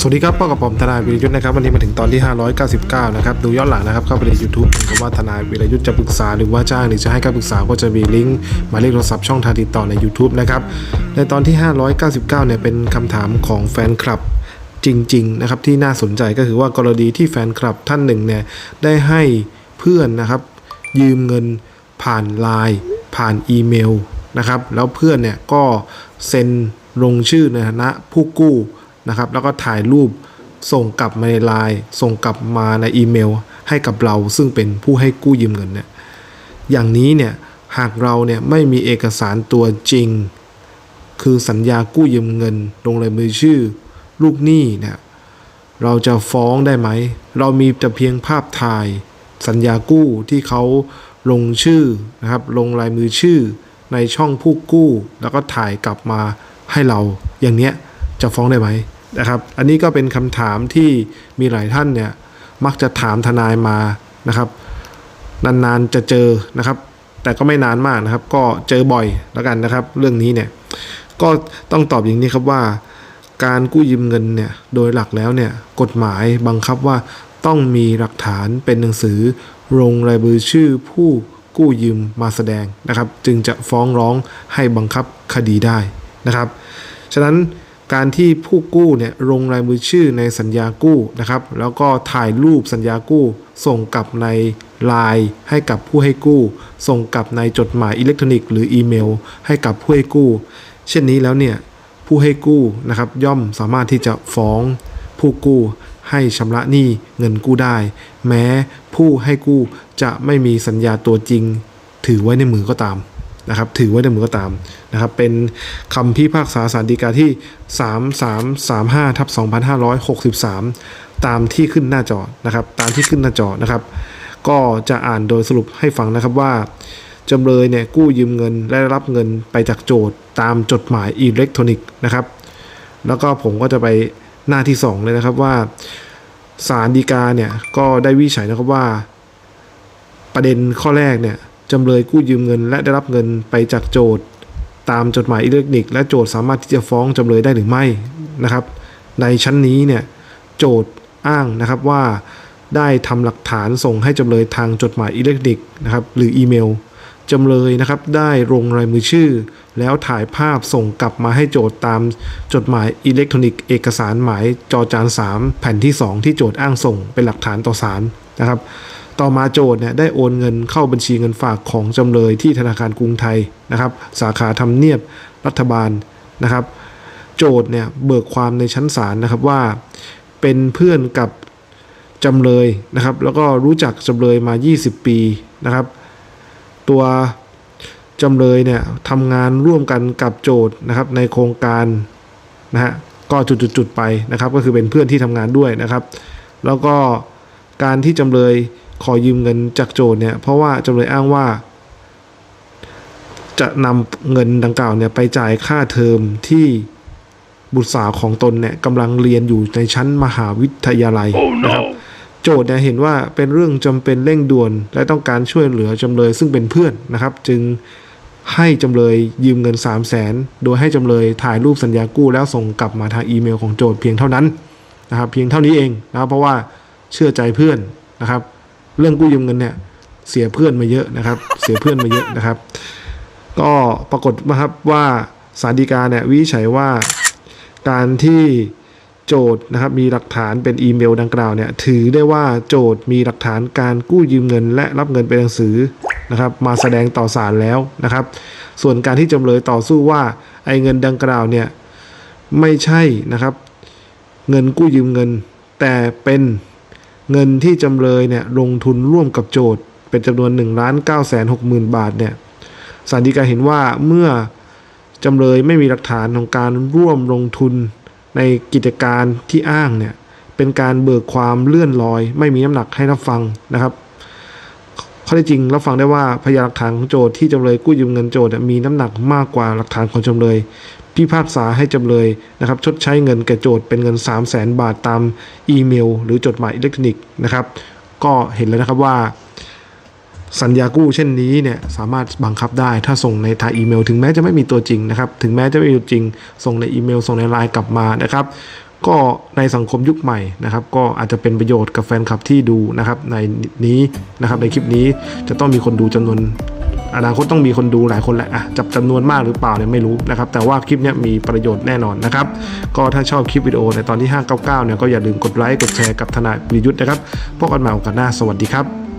สวัสดีครับพ่อกับผมทนายวิรยุทธ์นะครับวันนี้มาถึงตอนที่ 599 นะครับดูย้อนหลังนะครับเข้าไปใน YouTube ผมก็ว่าทนายวิรยุทธ์จะปรึกษาหรือว่าจ้างหรือจะให้การปรึกษาก็จะมีลิงก์หมายเลขโทรศัพท์ช่องทางติดต่อใน YouTube นะครับในตอนที่ 599 เนี่ยเป็นคำถามของแฟนคลับจริงๆนะครับที่น่าสนใจก็คือว่ากรณีที่แฟนคลับท่านหนึ่งเนี่ยได้ให้เพื่อนนะครับยืมเงินผ่านไลน์ผ่านอีเมลนะครับแล้วเพื่อนเนี่ยก็เซ็นลงชื่อในฐานะผู้กู้ นะครับ แล้วก็ถ่ายรูปส่งกลับมาในไลน์ส่งกลับมาในอีเมล ให้กับเราซึ่งเป็นผู้ให้กู้ยืมเงินเนี่ยอย่างนี้เนี่ยหากเราเนี่ยไม่มีเอกสารตัวจริง คือสัญญากู้ยืมเงินลงลายมือชื่อ ลูกหนี้เนี่ยเราจะฟ้องได้ไหม เรามีแต่เพียงภาพถ่าย สัญญากู้ที่เขาลงชื่อนะครับ ลงลายมือชื่อในช่องผู้กู้ แล้วก็ถ่ายกลับมาให้เราอย่างเนี้ยจะฟ้องได้ไหม นะครับ อันนี้ก็เป็นคำถามที่มีหลายท่านเนี่ยมักจะถามทนายมานะครับ นานๆจะเจอนะครับ แต่ก็ไม่นานมากนะครับ ก็เจอบ่อยแล้วกันนะครับ เรื่องนี้เนี่ยก็ต้องตอบอย่างนี้ครับว่า การกู้ยืมเงินเนี่ยโดยหลักแล้วเนี่ยกฎหมายบังคับว่าต้องมีหลักฐานเป็นหนังสือลงรายมือชื่อผู้กู้ยืมมาแสดงนะครับ จึงจะฟ้องร้องให้บังคับคดีได้นะครับ ฉะนั้น การที่ผู้กู้เนี่ยลงลายมือชื่อในสัญญากู้นะครับ แล้วก็ถ่ายรูปสัญญากู้ ส่งกลับในไลน์ให้กับผู้ให้กู้ ส่งกลับในจดหมายอิเล็กทรอนิกส์หรืออีเมล ให้กับผู้ให้กู้ เช่นนี้แล้วเนี่ยผู้ให้กู้นะครับย่อมสามารถที่จะฟ้องผู้กู้ให้ชำระหนี้เงินกู้ได้ แม้ผู้ให้กู้จะไม่มีสัญญาตัวจริง ถือไว้ในมือก็ตาม นะครับถือไว้ในมือก็ตามนะครับเป็นคำพิพากษาสารดีกาที่ 3335ทับ2563 ตามที่ขึ้นหน้าจอนะครับตามที่ขึ้นหน้าจอนะครับ ก็จะอ่านโดยสรุปให้ฟังนะครับว่าจำเลยเนี่ยกู้ยืมเงินและรับเงินไปจากโจทย์ตามจดหมายอิเล็กทรอนิกส์นะครับ แล้วก็ผมก็จะไปหน้าที่ 2 เลยนะครับว่าศาลฎีกาเนี่ยก็ได้วิจัยนะครับว่า ประเด็นข้อแรกเนี่ย จำเลยกู้ยืมเงิน และได้รับเงินไปจากโจทย์ ตามจดหมายอิเล็กทรอนิกส์และโจทย์สามารถที่จะฟ้องจำเลยได้หรือไม่นะครับ ในชั้นนี้เนี่ยโจทย์อ้างนะครับว่าได้ทำหลักฐานส่งให้จำเลยทางจดหมายอิเล็กทรอนิกส์นะครับหรืออีเมลจำเลยนะครับได้ลงลายมือชื่อ แล้วถ่ายภาพส่งกลับมาให้โจทย์ตามจดหมายอิเล็กทรอนิกส์เอกสารหมายจอจาน 3 แผ่นที่ 2 ที่โจทย์อ้างส่งเป็นหลักฐานต่อศาลนะครับ ต่อมาโจทย์เนี่ยได้โอนเงินเข้าบัญชีเงินฝากของจำเลยที่ธนาคารกรุงไทยนะครับ สาขาทำเนียบรัฐบาลนะครับ โจทย์เนี่ยเบิกความในชั้นศาลนะครับว่าเป็นเพื่อนกับจำเลยนะครับ แล้วก็รู้จักจำเลยมา 20 ปีนะครับ ตัวจำเลยเนี่ยทำงานร่วมกันกับโจทย์นะครับในโครงการนะฮะก็จุดๆไปนะครับ ก็คือเป็นเพื่อนที่ทำงานด้วยนะครับ แล้วก็การที่จำเลย ขอยืมเงินจากโจทย์เนี่ยเพราะว่าจำเลยอ้างว่า จะนำเงินดังกล่าวเนี่ยไปจ่ายค่าเทอมที่บุตรสาวของตนเนี่ยกำลังเรียนอยู่ในชั้นมหาวิทยาลัยนะครับโจทย์เนี่ยเห็นว่าเป็นเรื่องจำเป็นเร่งด่วน และต้องการช่วยเหลือจำเลยซึ่งเป็นเพื่อนนะครับ จึงให้จำเลยยืมเงิน 3 0 0แสนโดยให้จำเลยถ่ายรูปสัญญากู้แล้วส่งกลับมาทางอีเมลของโจทย์เพียงเท่านั้นนะครับ เพียงเท่านี้เองนะครับเพราะว่าเชื่อใจเพื่อนนะครับ เรื่องกู้ยืมเงินเนี่ย เสียเพื่อนมาเยอะนะครับ เสียเพื่อนมาเยอะนะครับ ก็ปรากฏนะครับว่าสารดีกาเนี่ยวิจัยว่าการที่โจทย์นะครับมีหลักฐานเป็นอีเมลดังกล่าวเนี่ยถือได้ว่าโจทย์มีหลักฐานการกู้ยืมเงิน และรับเงินเป็นหนังสือนะครับ มาแสดงต่อศาลแล้วนะครับ ส่วนการที่จำเลยต่อสู้ว่าไอ้เงินดังกล่าวเนี่ยไม่ใช่นะครับ เงินกู้ยืมเงิน แต่เป็น เงินที่จำเลยเนี่ยลงทุนร่วมกับโจทย์เป็นจำนวน1นึ่งล้านเก้าแสนหกหมื่นบาทเนี่ยศาลฎีกาเห็นว่าเมื่อจำเลยไม่มีหลักฐานของการร่วมลงทุนในกิจการที่อ้างเนี่ยเป็นการเบิกความเลื่อนลอย ไม่มีน้ำหนักให้รับฟังนะครับข้อท็จจริงรับฟังได้ว่าพยานหลักฐานของโจทย์ที่จำเลยกู้ยืมเงินโจทย์มีน้ำหนักมากกว่าหลักฐานของจำเลย พิพากษาให้จำเลยนะครับชดใช้เงินแก่โจทย์เป็นเงิน 3 0 0แสนบาทตามอีเมล หรือจดหมายอิเล็กทรอนิกส์นะครับ ก็เห็นแล้วนะครับว่า สัญญากู้เช่นนี้เนี่ยสามารถบังคับได้ถ้าส่งในทางอีเมล ถึงแม้จะไม่มีตัวจริงนะครับ ถึงแม้จะไม่มีตัวจริง ส่งในอีเมล ส่งในไลน์กลับมานะครับก็ในสังคมยุคใหม่นะครับ ก็อาจจะเป็นประโยชน์กับแฟนคลับที่ดูนะครับในนี้นะครับในคลิปนี้จะต้องมีคนดูจำนวน อนาคตต้องมีคนดูหลายคนแหละอะจับจำนวนมากหรือเปล่าเนี่ยไม่รู้นะครับแต่ว่าคลิปนี้มีประโยชน์แน่นอนนะครับก็ถ้าชอบคลิปวิดีโอในตอนที่ 599เนี่ยก็อย่าลืมกดไลค์กดแชร์กับทนายวิยุทธ์นะครับพบกันใหม่โอกาสหน้าสวัสดีครับ